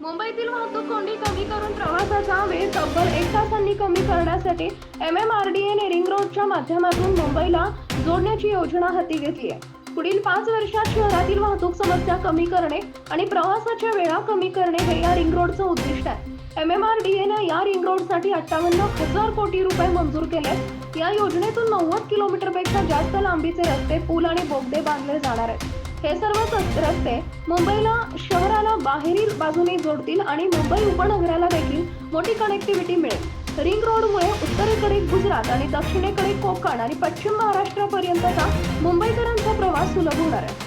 मुंबईतील वाहतूक कोंडी कमी करून प्रवासाचा वेळ तब्बल एक तासांनी कमी करण्यासाठी एम एम आर डी एने रिंग रोडच्या माध्यमातून मुंबईला जोडण्याची योजना हाती घेतली आहे. पुढील पाच वर्षात शहरातील वाहतूक समस्या कमी करणे आणि प्रवासाच्या वेळा कमी करणे हे या रिंग रोडचं उद्दिष्ट आहे. एम एम आर डी एनं या रिंग रोडसाठी अठ्ठावन्न हजार कोटी रुपये मंजूर केले या योजनेतून नव्वद किलोमीटरपेक्षा जास्त लांबीचे रस्ते पूल आणि बोगदे बांधले जाणार आहेत. हे सर्व रस्ते मुंबईला शहराला बाहेरील बाजूने जोडतील आणि मुंबई उपनगराला देखील मोठी कनेक्टिव्हिटी मिळेल. रिंग रोडमुळे उत्तरेकडे गुजरात आणि दक्षिणेकडे कोकण आणि पश्चिम महाराष्ट्रापर्यंतचा मुंबईकरांचा प्रवास सुलभ होणार आहे.